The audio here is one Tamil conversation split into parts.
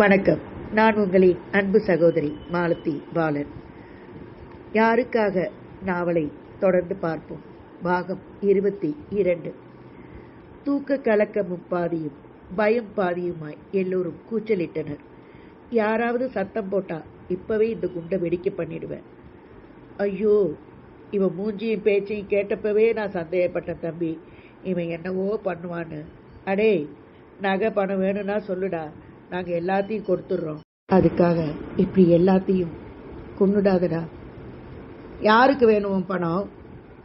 வணக்கம். நான் உங்களின் அன்பு சகோதரி மாலதி பாலன். யாருக்காக நாவலை தொடர்ந்து பார்ப்போம்? பாகம் இருபத்தி இரண்டு. தூக்க கலக்கமும் பாதியும் பயம் பாதியுமாய் எல்லோரும் கூச்சலிட்டனர். யாராவது சத்தம் போட்டா இப்பவே இந்த குண்டை வெடிக்க பண்ணிடுவேன். ஐயோ இவன் மூஞ்சியும் பேச்சையும் கேட்டப்பவே நான் சந்தேகப்பட்டேன் தம்பி. இவன் என்னவோ பண்ணுவான்னு. அடே நகை பணம் வேணும்னா சொல்லுடா. நாங்கள் எல்லாத்தையும் கொடுத்துட்றோம். அதுக்காக இப்படி எல்லாத்தையும் கொண்டுடாதடா யாருக்கு வேணும் உன் பணம்?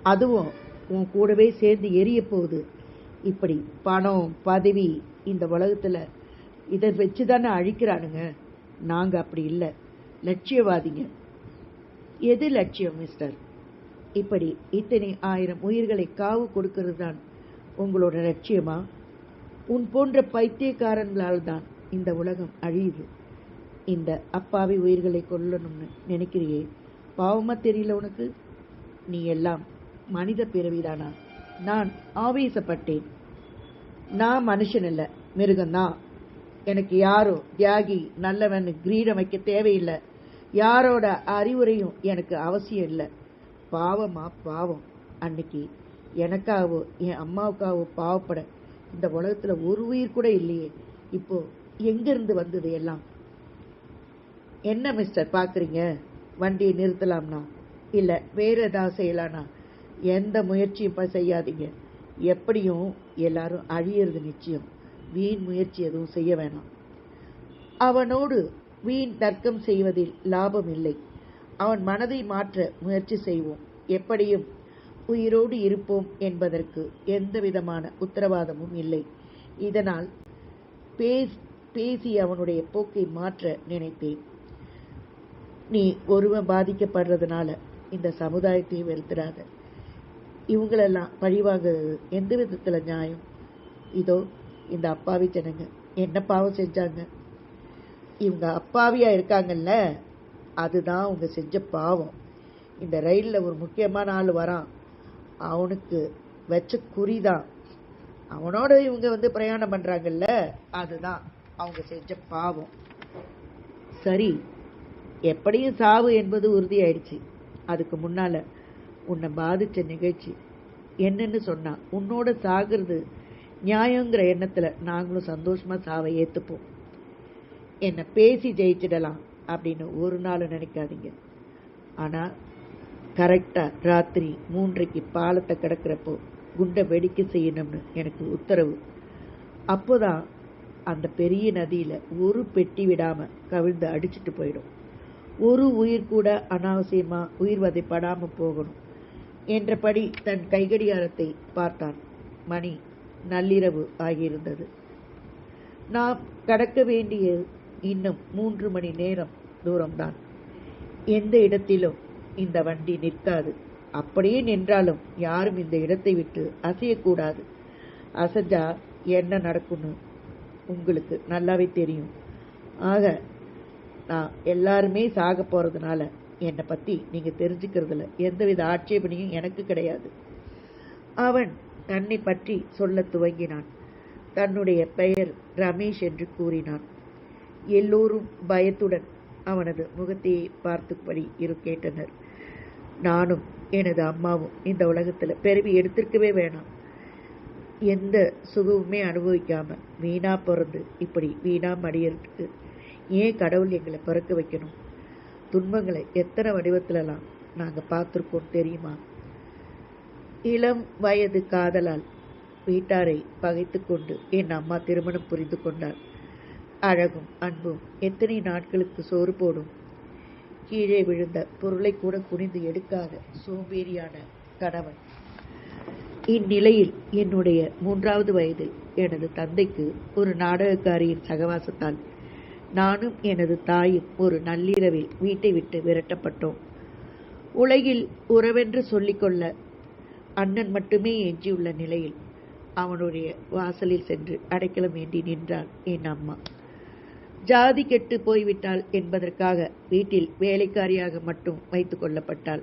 அதுவும் உன் கூடவே சேர்ந்து எரிய போகுது. இப்படி பணம் பதவி இந்த உலகத்தில் இதை வச்சு தானே அழிக்கிறானுங்க. நாங்கள் அப்படி இல்லை. லட்சியவாதிங்க. எது லட்சியம் மிஸ்டர் இப்படி இத்தனை ஆயிரம் உயிர்களை காவு கொடுக்கிறது தான் உங்களோட லட்சியமா? உன் போன்ற பைத்தியக்காரங்களால் தான் இந்த உலகம் அழியுது. இந்த அப்பாவி உயிர்களை கொல்லணும்னு நினைக்கிறியே. பாவமா தெரியல உனக்கு? நீ எல்லாம் மனித பிறவிதானா? நான் ஆவேசப்பட்டேன். நான் மனுஷன் இல்லை மிருகம்தான். எனக்கு யாரும் தியாகி நல்லவன் கிரீடம் வைக்க தேவையில்லை. யாரோட அறிவுரையும் எனக்கு அவசியம் இல்லை. பாவமா பாவம். அன்னைக்கு எனக்காகவோ என் அம்மாவுக்காகவோ பாவப்பட இந்த உலகத்துல ஒரு உயிர் கூட இல்லையே. இப்போ எங்கிருந்து வந்தது எல்லாம்? என்ன மிஸ்டர் பார்க்குறீங்க? வண்டியை நிறுத்தலாம்னா? இல்லை வேற ஏதாவது செய்யலானா எந்த முயற்சியும் இப்போ செய்யாதீங்க. எப்படியும் எல்லாரும் அழியிறது நிச்சயம். வீண் முயற்சி எதுவும் செய்ய வேணாம். அவனோடு வீண் தர்க்கம் செய்வதில் லாபம் இல்லை. அவன் மனதை மாற்ற முயற்சி செய்வோம். எப்படியும் உயிரோடு இருப்போம் என்பதற்கு எந்த விதமான உத்தரவாதமும் இல்லை. இதனால் பேஸ் பேசி அவனுடைய போக்கை மாற்ற நினைத்தேன் நீ ஒருவன் பாதிக்கப்படுறதுனால இந்த சமுதாயத்தை வெறுத்துறாத. இவங்களெல்லாம் பழிவாங்கிறது எந்த விதத்துல நியாயம்? இதோ இந்த அப்பாவி ஜனங்க என்ன பாவம் செஞ்சாங்க? இவங்க அப்பாவியா இருக்காங்கல்ல அதுதான் அவங்க செஞ்ச பாவம். இந்த ரயிலில் ஒரு முக்கியமான ஆள் வரான். அவனுக்கு வச்ச குறிதான். அவனோட இவங்க வந்து பிரயாணம் பண்றாங்கல்ல அதுதான். அவங்க செஞ்ச பாவம். சரி எப்படியும் சாவு என்பது உறுதியாயிடுச்சு. அதுக்கு முன்னால் உன்னை பாதித்த நிகழ்ச்சி என்னன்னு சொன்னால் உன்னோட சாகிறது நியாயங்கிற எண்ணத்தில் நாங்களும் சந்தோஷமாக சாவை ஏற்றுப்போம் என்னை பேசி ஜெயிச்சிடலாம் அப்படின்னு ஒரு நாள் நினைக்காதீங்க. ஆனால் கரெக்டாக ராத்திரி மூன்றைக்கு பாலத்தை கிடக்கிறப்போ குண்டை வெடிக்க செய்யணும்னு எனக்கு உத்தரவு. அப்போதான் அந்த பெரிய நதியில் ஒரு பெட்டி விடாமல் கவிழ்ந்து அடிச்சிட்டு போயிடும். ஒரு உயிர் கூட அனாவசியமாக உயிர் வதைப்படாமல் போகணும் என்றபடி தன் கைகடியாரத்தை பார்த்தான். மணி நள்ளிரவு ஆகியிருந்தது. நாம் கடக்க வேண்டிய இன்னும் மூன்று மணி நேரம் தூரம்தான். எந்த இடத்திலும் இந்த வண்டி நிற்காது. அப்படியே நின்றாலும் யாரும் இந்த இடத்தை விட்டு அசையக்கூடாது. அசைஞ்சா என்ன நடக்கும்னு உங்களுக்கு நல்லாவே தெரியும். ஆக நான் எல்லாருமே சாக போறதுனால என்னை பத்தி நீங்க தெரிஞ்சுக்கிறதுல எந்தவித ஆட்சேபனையும் எனக்கு கிடையாது. அவன் தன்னை பற்றி சொல்ல துவங்கினான். தன்னுடைய பெயர் ரமேஷ் என்று கூறினான். எல்லோரும் பயத்துடன் அவனது முகத்தையே பார்த்துபடி இரு கேட்டனர். நானும் எனது அம்மாவும் இந்த உலகத்தில் பிறவி எடுத்திருக்கவே வேணாம். எந்த சுகமுமே அனுபவிக்காமல் வீணாக பிறந்து இப்படி வீணா மடியறதுக்கு ஏன் கடவுள் எங்களை பிறக்க வைக்கணும்? துன்பங்களை எத்தனை வடிவத்திலலாம் நாங்கள் பார்த்துருக்கோம் தெரியுமா? இளம் வயது காதலால் வீட்டாரை பகைத்து கொண்டு என் அம்மா திருமணம் புரிந்து கொண்டார் அழகும் அன்பும் எத்தனை நாட்களுக்கு சோறு போடும்? கீழே விழுந்த பொருளை கூட குனிந்து எடுக்காத சோம்பேறியான கணவன். இந்நிலையில் என்னுடைய மூன்றாவது வயதில் எனது தந்தைக்கு ஒரு நாடகக்காரியின் சகவாசத்தால் நானும் எனது தாயும் ஒரு நள்ளிரவில் வீட்டை விட்டு விரட்டப்பட்டோம். உலகில் உறவென்று சொல்லிக்கொள்ள அண்ணன் மட்டுமே எஞ்சியுள்ள நிலையில் அவனுடைய வாசலில் சென்று அடைக்கலம் வேண்டி நின்றாள் என் அம்மா. ஜாதி கெட்டு போய்விட்டாள் என்பதற்காக வீட்டில் வேலைக்காரியாக மட்டும் வைத்து கொள்ளப்பட்டாள்.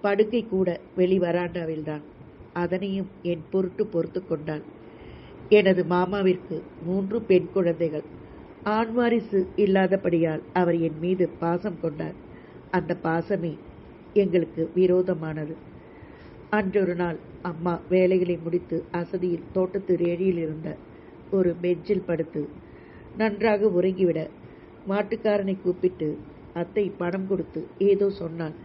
படுக்கை கூட வெளி வராண்டாவில்தான். அதனையும் என் பொருட்டு பொறுத்து கொண்டாள். எனது மாமாவிற்கு மூன்று பெண் குழந்தைகள். ஆண் வாரிசு இல்லாதபடியால் அவர் என் மீது பாசம் கொண்டார். அந்த பாசமே எங்களுக்கு விரோதமானது. அன்றொரு நாள் அம்மா வேலைகளை முடித்து அசதியில் தோட்டத்து ரேடியில் இருந்த ஒரு பெஞ்சில் படுத்து நன்றாக உறங்கிவிட மாட்டுக்காரனை கூப்பிட்டு அத்தை பணம் கொடுத்து ஏதோ சொன்னாள்.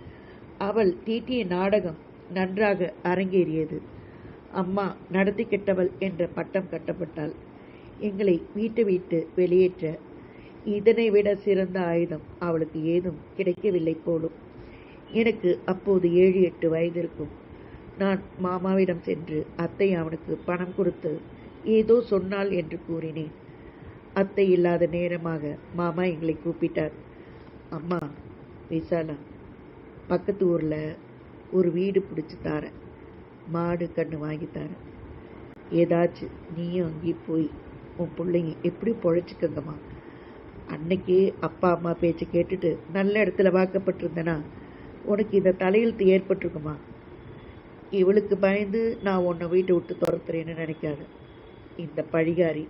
அவள் தீட்டிய நாடகம் நன்றாக அரங்கேறியது. அம்மா நடத்தி கெட்டவள் என்ற பட்டம் கட்டப்பட்டாள். எங்களை வீட்டை விட்டு வெளியேற்ற. இதனை விட சிறந்த ஆயுதம் அவளுக்கு ஏதும் கிடைக்கவில்லை போலும். எனக்கு அப்போது ஏழு எட்டு வயது இருக்கும் நான் மாமாவிடம் சென்று அத்தை அவனுக்கு பணம் கொடுத்து ஏதோ சொன்னாள் என்று கூறினேன். அத்தை இல்லாத நேரமாக மாமா எங்களை கூப்பிட்டார். அம்மா விசாலா பக்கத்து ஊரில் ஒரு வீடு பிடிச்சி தாரேன். மாடு கன்று வாங்கி தரேன். ஏதாச்சும் நீயும் அங்கேயும் போய் உன் பிள்ளைங்க எப்படி பொழைச்சிக்கங்கம்மா? அன்னைக்கு அப்பா அம்மா பேச்சை கேட்டுட்டு நல்ல இடத்துல வாக்கப்பட்டிருந்தேனா? உனக்கு இந்த தலையெழுத்து ஏற்பட்டிருக்குமா? இவளுக்கு பயந்து நான் உன்னை வீட்டை விட்டு துரத்துறேன்னு நினைக்காது. இந்த பழிகாரி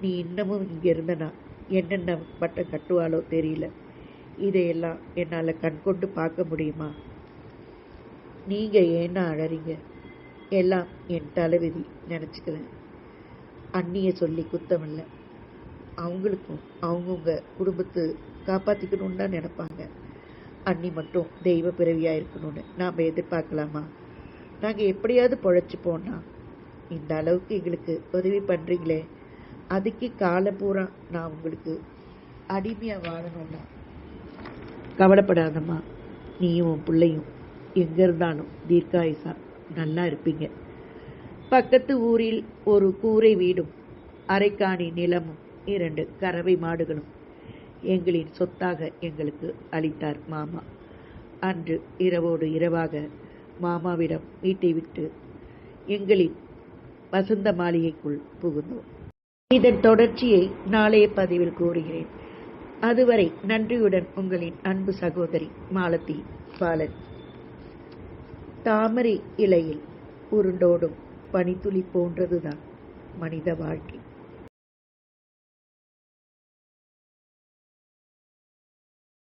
நீ இன்னமும் இங்கே இருந்தனா? என்னென்ன பட்டம் கட்டுவாளோ தெரியல. இதையெல்லாம் என்னால் கண்கொண்டு பார்க்க முடியுமா? நீங்கள் ஏன்னா அழறீங்க? எல்லாம் என் தலைவிதி நினச்சிக்கிறேன் அண்ணியை சொல்லி குத்தமில்லை. அவங்களுக்கும் அவங்கவுங்க குடும்பத்து காப்பாற்றிக்கணுன்னு தான் நினைப்பாங்க. அண்ணி மட்டும் தெய்வ பிறவியாக இருக்கணும்னு நாம் எதிர்பார்க்கலாமா? நாங்கள் எப்படியாவது பொழைச்சிப்போம்னா இந்த அளவுக்கு எங்களுக்கு உதவி பண்ணுறீங்களே அதுக்கு காலம் பூரா நான் உங்களுக்கு அடிமையாக வாழணும்னா. கவலைப்படாதம்மா. நீயும் உன் பிள்ளையும் எங்கே இருந்தாலும் தீர்க்காயுசா நல்லா இருப்பீங்க. பக்கத்து ஊரில் ஒரு கூரை வீடும் அரைக்காணி நிலமும் இரண்டு கறவை மாடுகளும் எங்களின் சொத்தாக எங்களுக்கு அளித்தார் மாமா. அன்று இரவோடு இரவாக மாமாவிடம் வீட்டை விட்டு எங்களின் வசந்த மாளிகைக்குள் புகுந்தோம். இதன் தொடர்ச்சியை நாளைய பதிவில் கூறுகிறேன். அதுவரை நன்றியுடன் உங்களின் அன்பு சகோதரி மாலதி பாலன். தாமரை இலையில் உருண்டோடும் பனித்துளி போன்றதுதான் மனித வாழ்க்கை.